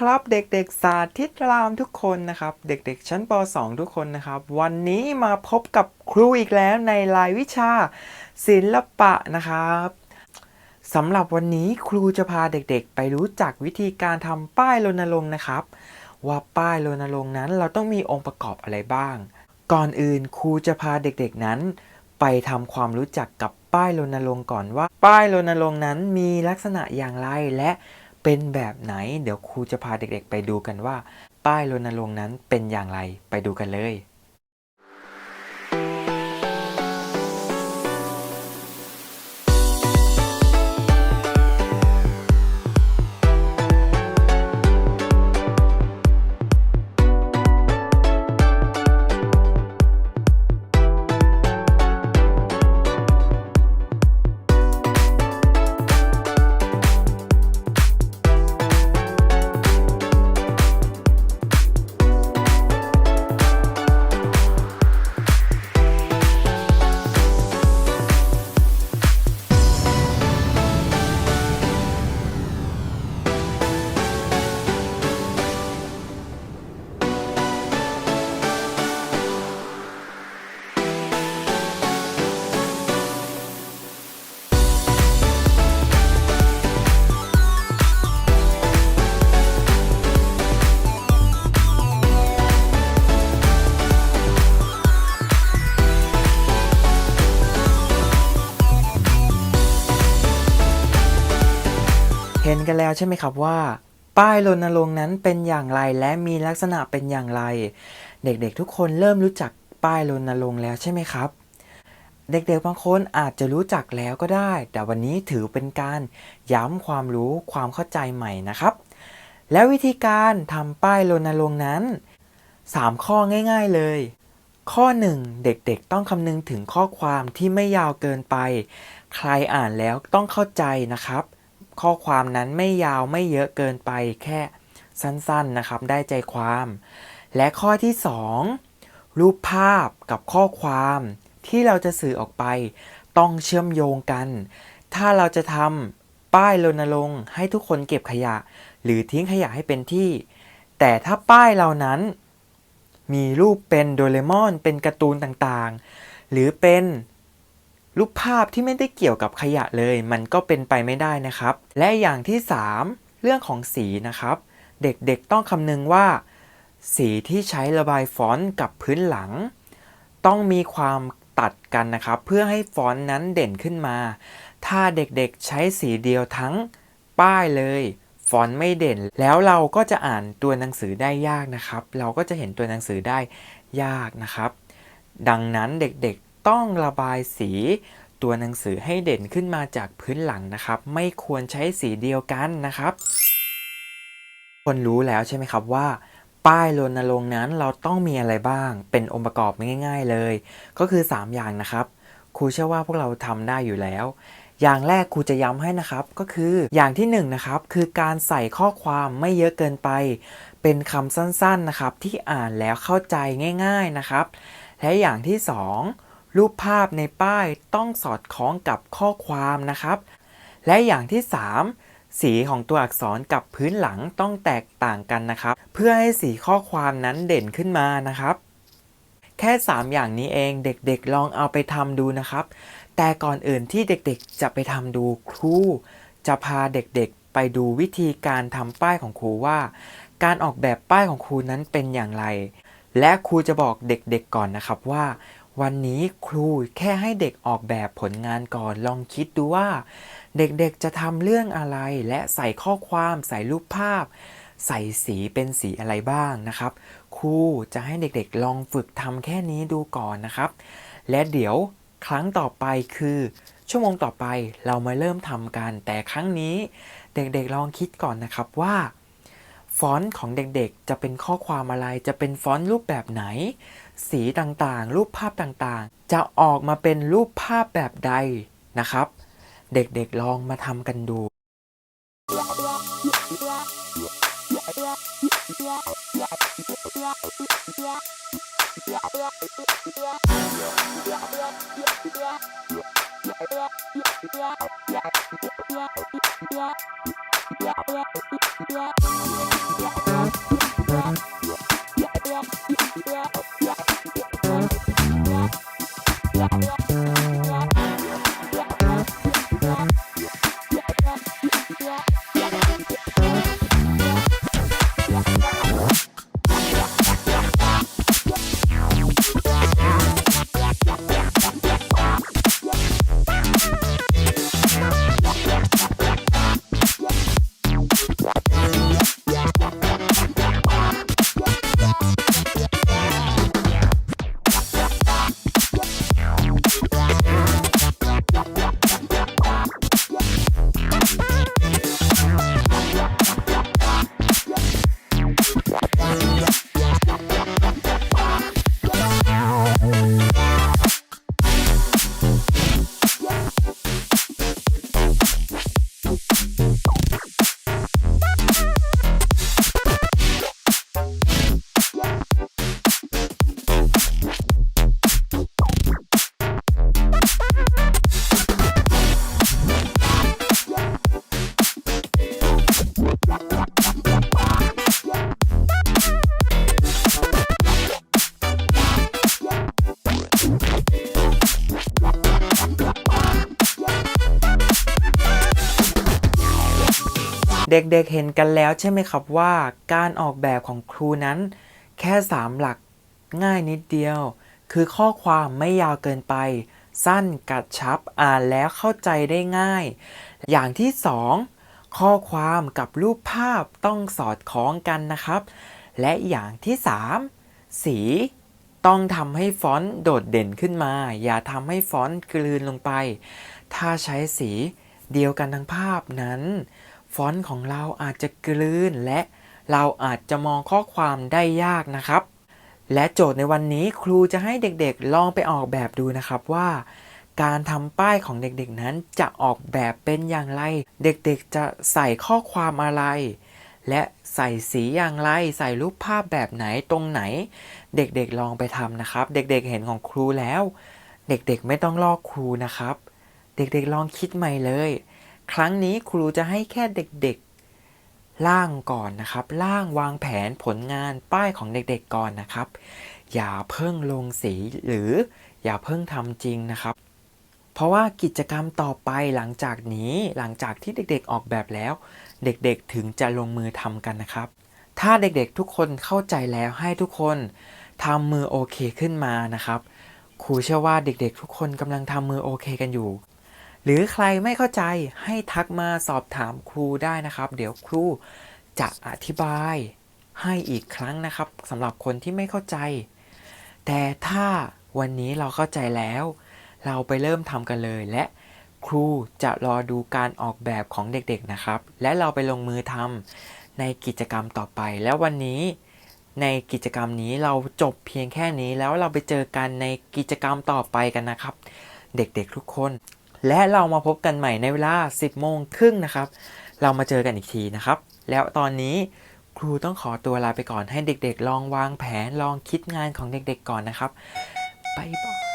ครับเด็กๆ สาธิตรามทุกคนนะครับ เด็กๆ ชั้นป .2 ทุกคนนะครับ วันนี้มาพบกับครูอีกแล้วในรายวิชา ศิลปะนะครับสำหรับวันนี้ครูจะพาเด็กๆ ไปรู้จักวิธีการทำป้ายรณรงค์นะครับ ว่าป้ายรณรงค์นั้นเราต้องมีองค์ประกอบอะไรบ้าง ก่อนอื่นครูจะพาเด็กๆนั้น ไปทำความรู้จักกับป้ายรณรงค์ก่อนว่า ป้ายรณรงค์นั้นมีลักษณะอย่างไรและ เป็นแบบไหน เดี๋ยวครูจะพาเด็กๆ ไปดูกันว่า ป้ายรณรงค์นั้นเป็นอย่างไรไปดูกันเลย ห็นกันแล้วใช่ไหมครับว่า ป้ายรณรงค์นั้นเป็นอย่างไรและมีลักษณะเป็นอย่างไร เด็กๆทุกคนเริ่มรู้จักป้ายรณรงค์แล้วใช่ไหมครับ เด็กๆบางคนอาจจะรู้จักแล้วก็ได้ แต่วันนี้ถือเป็นการย้ำความรู้ความเข้าใจใหม่นะครับ แล้ววิธีการทำป้ายรณรงค์นั้น 3 ข้อง่าย ๆเลย ข้อ 1 เด็กๆต้องคำนึงถึงข้อความที่ไม่ยาวเกินไป ใครอ่านแล้วต้องเข้าใจนะครับ ข้อความนั้นไม่ยาวไม่เยอะเกินไปแค่สั้นๆนะครับ ได้ใจความ และข้อที่ 2 รูปภาพกับข้อความที่เราจะสื่อออกไป ต้องเชื่อมโยงกัน ถ้าเราจะทำป้ายรณรงค์ให้ทุกคนเก็บขยะ หรือทิ้งขยะให้เป็นที่ แต่ถ้าป้ายเหล่านั้น มีรูปเป็นโดเรมอนเป็นการ์ตูนต่างๆ หรือเป็น รูปภาพที่ไม่ได้เกี่ยวกับขยะเลย มันก็เป็นไปไม่ได้นะครับ และอย่างที่ 3 เรื่องของสีนะครับ เด็กๆต้องคำนึงว่า สีที่ใช้ระบายฟอนต์กับพื้นหลัง ต้องมีความตัดกันนะครับ เพื่อให้ฟอนต์นั้นเด่นขึ้นมา ถ้าเด็กๆใช้สีเดียวทั้งป้ายเลยฟอนต์ไม่เด่นแล้วเราก็จะอ่านตัวหนังสือได้ยากนะครับ เราก็จะเห็นตัวหนังสือได้ยากนะครับ ดังนั้นเด็กๆ ต้องระบายสีตัวหนังสือให้เด่นขึ้นมาจากพื้นหลังนะครับ ไม่ควรใช้สีเดียวกันนะครับ คนรู้แล้วใช่ไหมครับว่า ป้ายรณรงค์นั้นเราต้องมีอะไรบ้าง เป็นองค์ประกอบง่าย ๆเลย ก็คือ 3 อย่างนะครับครูเชื่อว่าพวกเราทำได้อยู่แล้ว อย่างแรกครูจะย้ำให้นะครับ ก็คืออย่างที่1นงนะครับคือการใส่ข้อความไม่เยอะเกินไป เป็นคำสั้นๆนะครับ ที่อ่านแล้วเข้าใจง่าย ๆนะครับ และอย่างที่ 2 รูปภาพในป้ายต้องสอดคล้องกับข้อความนะครับ และอย่างที่ 3 สีของตัวอักษรกับพื้นหลังต้องแตกต่างกันนะครับ เพื่อให้สีข้อความนั้นเด่นขึ้นมานะครับ แค่ 3 อย่างนี้เองเด็กๆลองเอาไปทำดูนะครับ แต่ก่อนอื่นที่เด็กๆจะไปทำดูครูจะพาเด็กๆไปดูวิธีการทำป้ายของครูว่า การออกแบบป้ายของครูนั้นเป็นอย่างไร และครูจะบอกเด็กๆก่อนนะครับว่า วันนี้ครูแค่ให้เด็กออกแบบผลงานก่อนลองคิดดูว่า เด็กๆจะทำเรื่องอะไรและใส่ข้อความใส่รูปภาพ ใส่สีเป็นสีอะไรบ้างนะครับ ครูจะให้เด็กๆลองฝึกทำแค่นี้ดูก่อนนะครับ และเดี๋ยวครั้งต่อไปคือ ชั่วโมงต่อไปเรามาเริ่มทำกัน แต่ครั้งนี้เด็กๆลองคิดก่อนนะครับว่าฟอนต์ของเด็กๆ จะเป็นข้อความอะไรจะเป็นฟอนต์รูปแบบไหน สีต่างๆ รูปภาพต่างๆ จะออกมาเป็นรูปภาพแบบใดนะครับ เด็กๆลองมาทำกันดู Yeah. เด็กๆเห็นกันแล้วใช่ไหมครับว่าการออกแบบของครูนั้น แค่ 3 หลักง่ายนิดเดียว คือข้อความไม่ยาวเกินไป สั้นกระชับอ่านแล้วเข้าใจได้ง่าย อย่างที่ 2 ข้อความกับรูปภาพต้องสอดคล้องกันนะครับ และอย่างที่ 3 สีต้องทำให้ฟอนต์โดดเด่นขึ้นมา อย่าทำให้ฟอนต์กลืนลงไป ถ้าใช้สีเดียวกันทั้งภาพนั้น ฟอนต์ของเราอาจจะกลืนและเราอาจจะมองข้อความได้ยากนะครับ และโจทย์ในวันนี้ครูจะให้เด็กๆ ลองไปออกแบบดูนะครับว่า การทำป้ายของเด็กๆนั้นจะออกแบบเป็นอย่างไร เด็กๆจะใส่ข้อความอะไร และใส่สีอย่างไร ใส่รูปภาพแบบไหนตรงไหน เด็กๆลองไปทำนะครับ เด็กๆเห็นของครูแล้ว เด็กๆไม่ต้องลอกครูนะครับ เด็กๆลองคิดใหม่เลย ครั้งนี้ครูจะให้แค่เด็กๆร่างก่อนนะครับร่างวางแผนผลงานป้ายของเด็กๆก่อนนะครับ อย่าเพิ่งลงสีหรืออย่าเพิ่งทำจริงนะครับ เพราะว่ากิจกรรมต่อไปหลังจากนี้หลังจากที่เด็กๆออกแบบแล้ว เด็กๆถึงจะลงมือทำกันนะครับ ถ้าเด็กๆทุกคนเข้าใจแล้วให้ทุกคนทำมือโอเคขึ้นมานะครับครูเชื่อว่าเด็กๆ ทุกคนกำลังทำมือโอเคกันอยู่ หรือใครไม่เข้าใจให้ทักมาสอบถามครูได้นะครับ เดี๋ยวครูจะอธิบายให้อีกครั้งนะครับสำหรับคนที่ไม่เข้าใจ แต่ถ้าวันนี้เราเข้าใจแล้ว เราไปเริ่มทำกันเลย และครูจะรอดูการออกแบบของเด็กๆนะครับ และเราไปลงมือทำในกิจกรรมต่อไป แล้ววันนี้ในกิจกรรมนี้เราจบเพียงแค่นี้แล้วเราไปเจอกันในกิจกรรมต่อไปกันนะครับ เด็กๆทุกคน และเรามาพบกันใหม่ในเวลา 10 โมงครึ่งนะครับ เรามาเจอกันอีกทีนะครับ แล้วตอนนี้ครูต้องขอตัวลาไปก่อนให้เด็กๆ ลองวางแผนลองคิดงานของเด็กๆก่อนนะครับบ๊ายบาย